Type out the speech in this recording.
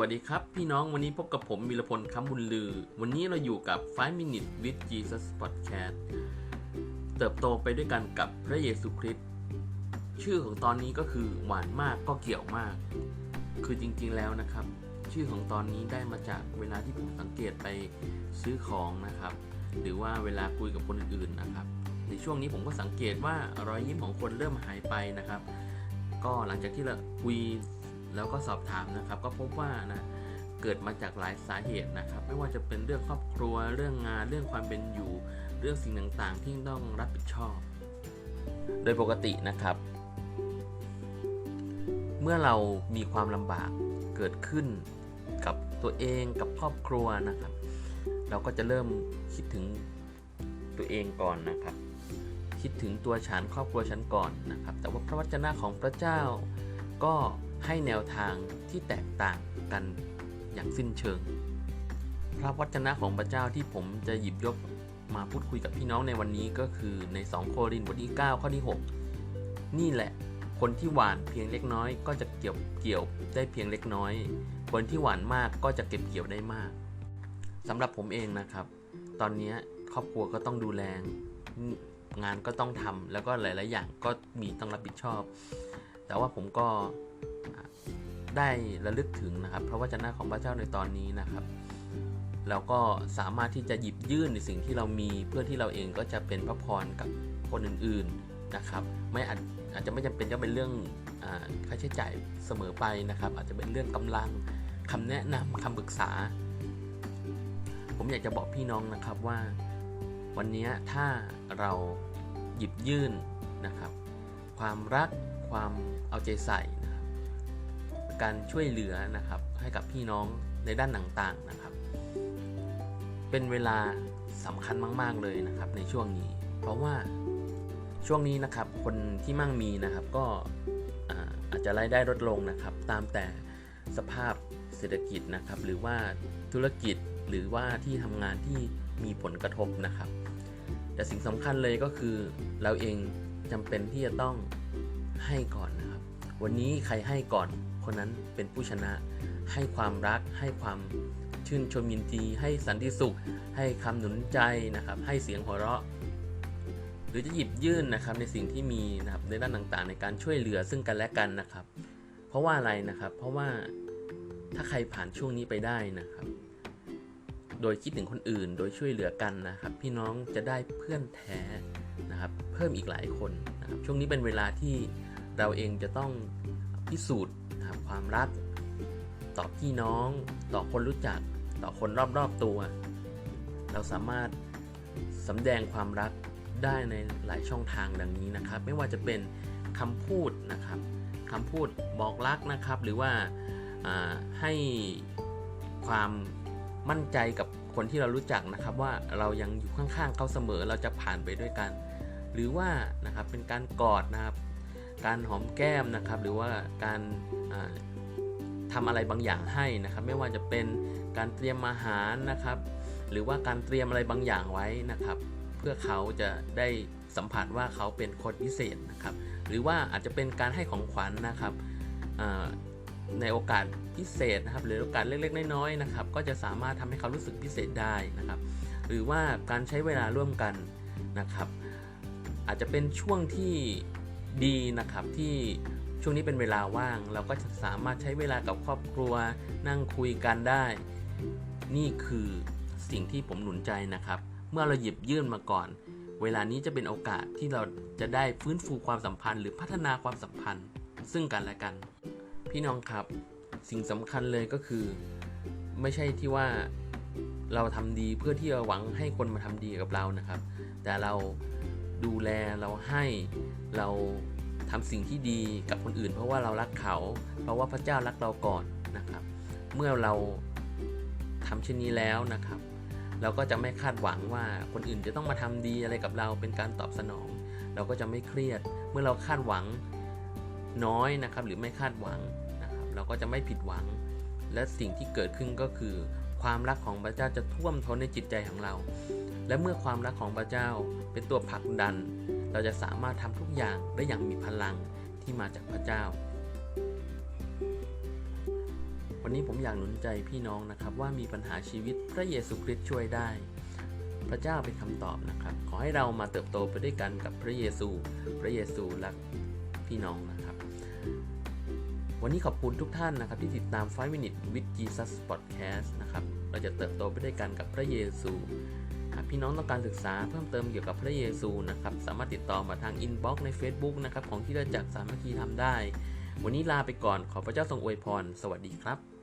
วัสดีครับ พี่น้องวันนี้พบกับผมวีรพลคำบุญลือ วันนี้เราอยู่กับ 5 Minute with Jesus Podcast เติบโตไปด้วยกันกับพระเยซูคริสต์ชื่อของตอนนี้ก็คือหวานมากก็เกี่ยวมาก คือจริงๆแล้วนะครับ ชื่อของตอนนี้ได้มาจากเวลาที่ผมสังเกตไปซื้อของนะครับ หรือว่าเวลาคุยกับคนอื่นๆนะครับ ในช่วงนี้ผมก็สังเกตว่ารอยยิ้มของคนเริ่มหายไปนะครับ ก็หลังจากที่เราคุย แล้วก็สอบถามนะครับ ก็พบว่านะเกิดมาจากหลายสาเหตุนะครับ ไม่ว่าจะเป็นเรื่องครอบครัวเรื่องงานเรื่องความเป็นอยู่ เรื่องสิ่งต่างๆ ที่ต้องรับผิดชอบ โดยปกตินะครับ เมื่อเรามีความลำบากเกิดขึ้นกับตัวเองกับครอบครัวนะครับ เราก็จะเริ่มคิดถึงตัวเองก่อนนะครับ คิดถึงตัวฉันครอบครัวฉันก่อนนะครับ แต่ว่าพระวจนะของพระเจ้าก็ ให้แนวทางที่แตกต่างกันอย่างสิ้นเชิง พระวจนะของพระเจ้าที่ผมจะหยิบยกมาพูดคุยกับพี่น้องในวันนี้ก็คือใน 2 โครินธ์บทที่ 9 ข้อที่ 6 นี่แหละ คนที่หวานเพียงเล็กน้อย ก็จะเกี่ยวเกี่ยวได้เพียงเล็กน้อย คนที่หวานมากก็จะเก็บเกี่ยวได้มากสำหรับผมเองนะครับ ตอนนี้ครอบครัวก็ต้องดูแลงานก็ต้องทำแล้วก็หลาย ๆ อย่างก็มีต้องรับผิดชอบ แต่ว่าผมก็ ได้ระลึกถึงนะครับ พระวจนะของพระเจ้าในตอนนี้นะครับแล้วก็สามารถที่จะหยิบยื่นในสิ่งที่เรามีเพื่อที่เราเองก็จะเป็นพระพรกับคนอื่นๆนะครับ ไม่อาจอาจจะไม่จำเป็นจะเป็นเรื่องค่าใช้จ่ายเสมอไปนะครับ อาจจะเป็นเรื่องกำลังคำแนะนำคำปรึกษา ผมอยากจะบอกพี่น้องนะครับว่า วันนี้ถ้าเราหยิบยื่นนะครับ ความรักความเอาใจใส่นะ การช่วยเหลือนะครับให้กับพี่น้องในด้านต่างๆนะครับ เป็นเวลาสำคัญมาก ๆเลยนะครับในช่วงนี้ เพราะว่าช่วงนี้นะครับคนที่มั่งมีนะครับก็อาอาจจะรายได้ลดลงนะครับ ตามแต่สภาพเศรษฐกิจนะครับ หรือว่าธุรกิจหรือว่าที่ทำงานที่มีผลกระทบนะครับ แต่สิ่งสำคัญเลยก็คือเราเองจำเป็นที่จะต้องให้ก่อนนะครับ วันนี้ใครให้ก่อนคนนั้นเป็นผู้ชนะ ให้ความรัก ให้ความชื่นชมยินดี ให้สันติสุข ให้คำหนุนใจนะครับ ให้เสียงหัวเราะ หรือจะหยิบยื่นนะครับในสิ่งที่มีนะครับในด้านต่างๆ ในการช่วยเหลือซึ่งกันและกันนะครับ เพราะว่าอะไรนะครับ เพราะว่าถ้าใครผ่านช่วงนี้ไปได้นะครับ โดยคิดถึงคนอื่น โดยช่วยเหลือกันนะครับ พี่น้องจะได้เพื่อนแท้นะครับ เพิ่มอีกหลายคนนะครับ ช่วงนี้เป็นเวลาที่ เราเองจะต้องพิสูจน์ครับความรัก ต่อพี่น้อง ต่อคนรู้จัก ต่อคนรอบๆตัว เราสามารถสำแดงความรักได้ในหลายช่องทางดังนี้นะครับ ไม่ว่าจะเป็นคำพูดนะครับคำพูดบอกรักนะครับ หรือว่าให้ความมั่นใจกับคนที่เรารู้จักนะครับ ว่าเรายังอยู่ข้างๆเขาเสมอเราจะผ่านไปด้วยกัน หรือว่านะครับเป็นการกอดนะครับ การหอมแก้มนะครับ หรือว่าการทำอะไรบางอย่างให้นะครับ ไม่ว่าจะเป็นการเตรียมอาหารนะครับ หรือว่าการเตรียมอะไรบางอย่างไว้นะครับ เพื่อเขาจะได้สัมผัสว่าเขาเป็นคนพิเศษนะครับ หรือว่าอาจจะเป็นการให้ของขวัญนนะครับในโอกาสพิเศษนะครับ หรือโอกาสเล็กๆน้อยๆนะครับ ก็จะสามารถทำให้เขารู้สึกพิเศษได้นะครับ หรือว่าการใช้เวลาร่วมกันนะครับ อาจจะเป็นช่วงที่ ดีนะครับที่ช่วงนี้เป็นเวลาว่าง เราก็จะสามารถใช้เวลากับครอบครัวนั่งคุยกันได้ นี่คือสิ่งที่ผมหนุนใจนะครับ เมื่อเราหยิบยื่นมาก่อน เวลานี้จะเป็นโอกาสที่เราจะได้ฟื้นฟูความสัมพันธ์ หรือพัฒนาความสัมพันธ์ ซึ่งกันและกัน พี่น้องครับ สิ่งสำคัญเลยก็คือ ไม่ใช่ที่ว่าเราทำดีเพื่อที่จะหวังให้คนมาทำดีกับเรานะครับ แต่เรา ดูแลเราให้เราทำสิ่งที่ดีกับคนอื่น เพราะว่าเรารักเขา เพราะว่าพระเจ้ารักเราก่อนนะครับ เมื่อเราทำเช่นนี้แล้วนะครับ เราก็จะไม่คาดหวังว่าคนอื่นจะต้องมาทำดีอะไรกับเราเป็นการตอบสนอง เราก็จะไม่เครียด เมื่อเราคาดหวังน้อยนะครับ หรือไม่คาดหวังนะครับ เราก็จะไม่ผิดหวัง และสิ่งที่เกิดขึ้นก็คือ ความรักของพระเจ้าจะท่วมท้นในจิตใจของเรา และเมื่อความรักของพระเจ้าเป็นตัวผลักดัน เราจะสามารถทำทุกอย่างได้อย่างมีพลังที่มาจากพระเจ้าววันนี้ผมอยากหนุนใจพี่น้องนะครับว่ามีปัญหาชีวิตพระเยซูคริสต์ช่วยได้ พระเจ้าเป็นคำตอบนะครับ ขอให้เรามาเติบโตไปด้วยกันกับพระเยซู พระเยซูรักพี่น้องนะครับ วันนี้ขอบคุณทุกท่านนะครับที่ติดตาม 5 Minute with Jesus Podcast นะครับ เราจะเติบโตไปด้วยกันกับพระเยซูหากพี่น้องต้องการศึกษาเพิ่มเติมเกี่ยวกับพระเยซูนะครับ สามารถติดต่อมาทางอินบ็อกซ์ใน Facebook นะครับของที่เราจักสามัคคีทำได้ วันนี้ลาไปก่อนขอพระเจ้าทรงอวยพร สวัสดีครับ